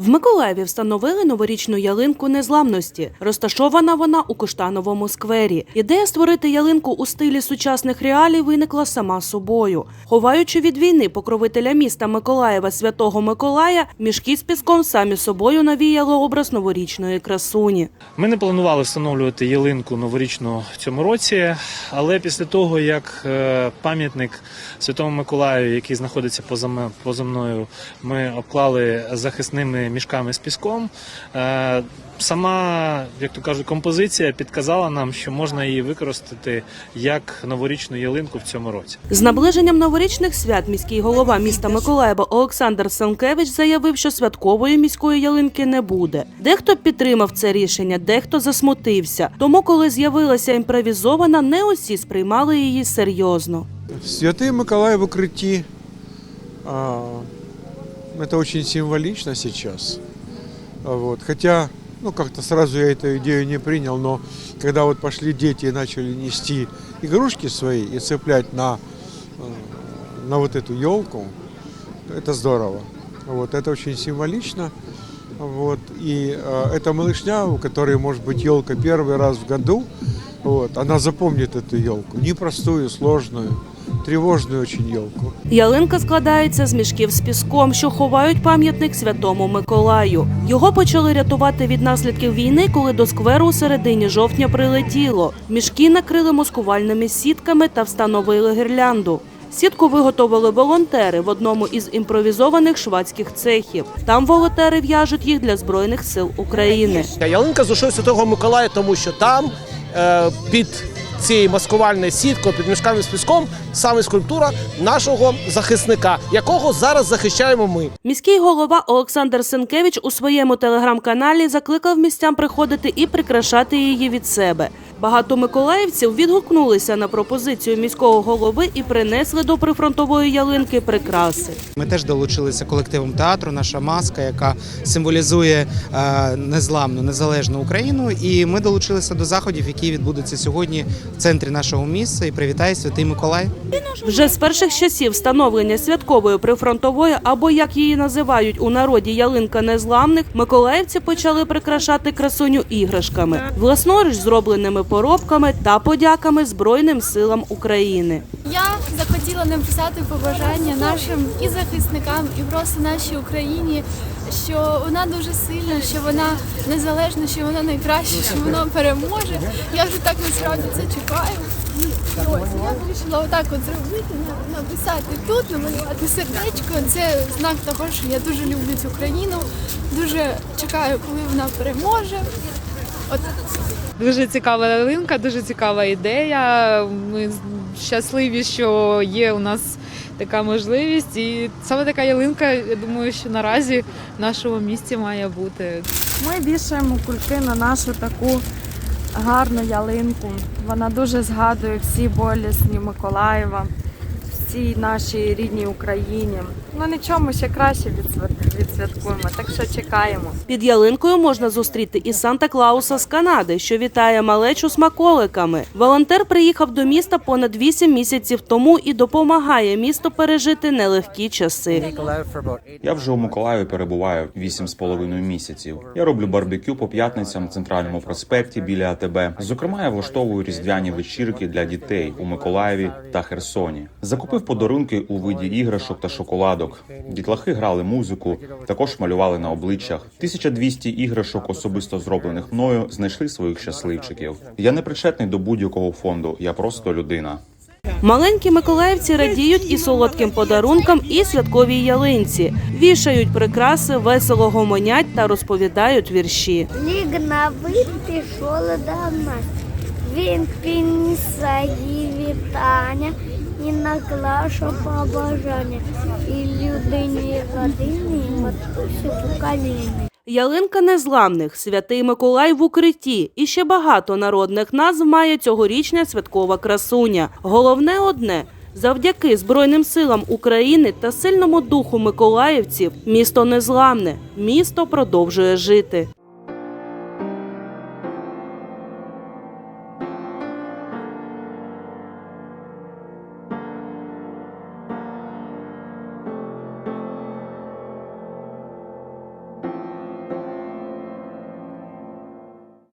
В Миколаєві встановили новорічну ялинку незламності. Розташована вона у Коштановому сквері. Ідея створити ялинку у стилі сучасних реалій виникла сама собою. Ховаючи від війни покровителя міста Миколаєва Святого Миколая, мішки з піском самі собою навіяли образ новорічної красуні. Ми не планували встановлювати ялинку новорічну в цьому році, але після того, як е, пам'ятник Святому Миколаю, який знаходиться поза мною, ми обклали захисними мішками з піском. е, Сама, як то кажуть, композиція підказала нам, що можна її використати як новорічну ялинку в цьому році. З наближенням новорічних свят міський голова міста Миколаєва Олександр Санкевич заявив, що святкової міської ялинки не буде. Дехто підтримав це рішення, дехто засмутився. Тому, коли з'явилася імпровізована, не усі сприймали її серйозно. Святый Миколай в укрытии. Это очень символично сейчас. А Вот. Хотя, ну как-то сразу я эту идею не принял, но когда вот пошли дети и начали нести игрушки свои и цеплять на, э, на вот эту елку, это здорово. Вот. Это очень символично. Вот. И э, эта малышня, у которой может быть елка первый раз в году, вот, она запомнит эту елку. Непростую, сложную, тревожную очень елку. Ялинка складається з мішків з піском, що ховають пам'ятник святому Миколаю. Його почали рятувати від наслідків війни, коли до скверу у середині жовтня прилетіло. Мішки накрили маскувальними сітками та встановили гірлянду. Сітку виготовили волонтери в одному із імпровізованих швадських цехів. Там волонтери в'яжуть їх для збройних сил України. Ялинка з душою Святого Миколая, тому що там е, під цією маскувальною сіткою, під мішками з піском, саме скульптура нашого захисника, якого зараз захищаємо ми. Міський голова Олександр Сенкевич у своєму телеграм-каналі закликав містян приходити і прикрашати її від себе. Багато миколаївців відгукнулися на пропозицію міського голови і принесли до прифронтової ялинки прикраси. Ми теж долучилися колективом театру, наша маска, яка символізує е, незламну незалежну Україну. І ми долучилися до заходів, які відбудуться сьогодні в центрі нашого міста. І привітає Святий Миколай. Вже з перших часів встановлення святкової прифронтової, або як її називають у народі ялинка незламних, миколаївці почали прикрашати красуню іграшками, власноруч зробленими поробками та подяками Збройним силам України. Я захотіла написати побажання нашим і захисникам, і просто нашій Україні, що вона дуже сильна, що вона незалежна, що вона найкраща, що вона переможе. Я вже так насправді це чекаю. Ось я вирішила отак от зробити, написати тут, намалювати сердечко. Це знак того, що я дуже люблю цю країну, дуже чекаю, коли вона переможе. От Дуже цікава ялинка, дуже цікава ідея. Ми щасливі, що є у нас така можливість. І саме така ялинка, я думаю, що наразі в нашому місті має бути. Ми вішаємо кульки на нашу таку гарну ялинку. Вона дуже згадує всі болісні Миколаєва, всій нашій рідній Україні. Ну нічому ще краще відсвят- відсвяткуємо, так що чекаємо. Під ялинкою можна зустріти і Санта Клауса з Канади, що вітає малечу смаколиками. Волонтер приїхав до міста понад 8 місяців тому і допомагає місту пережити нелегкі часи. Я вже у Миколаєві перебуваю вісім з половиною місяців. Я роблю барбекю по п'ятницям на центральному проспекті біля АТБ. Зокрема, я влаштовую різдвяні вечірки для дітей у Миколаєві та Херсоні. Закупив подарунки у виді іграшок та шоколадок. Дітлахи грали музику, також малювали на обличчях. 1200 іграшок, особисто зроблених мною, знайшли своїх щасливчиків. Я не причетний до будь-якого фонду. Я просто людина. Маленькі миколаївці радіють і солодким подарункам, і святковій ялинці. Вішають прикраси, весело гомонять та розповідають вірші. Лігновий пішов до нас. Він свої вітання і наклав побажання. І людині родині, і матусі покоління. Ялинка незламних, святий Миколай в укритті і ще багато народних назв має цьогорічня святкова красуня. Головне одне. Завдяки Збройним силам України та сильному духу миколаївців місто незламне, місто продовжує жити.